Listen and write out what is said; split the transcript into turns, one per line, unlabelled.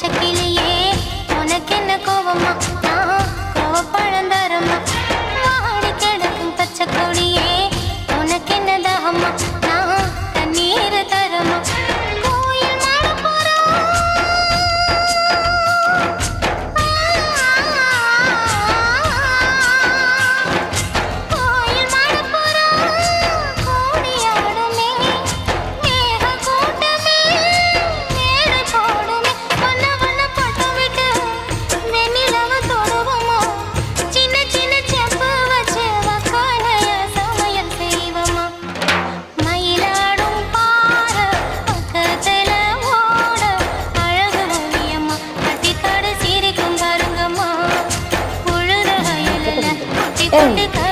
பச்சை கிளியே உனக்கு என்ன கோவமா? நான் கோவப்பழம் hey.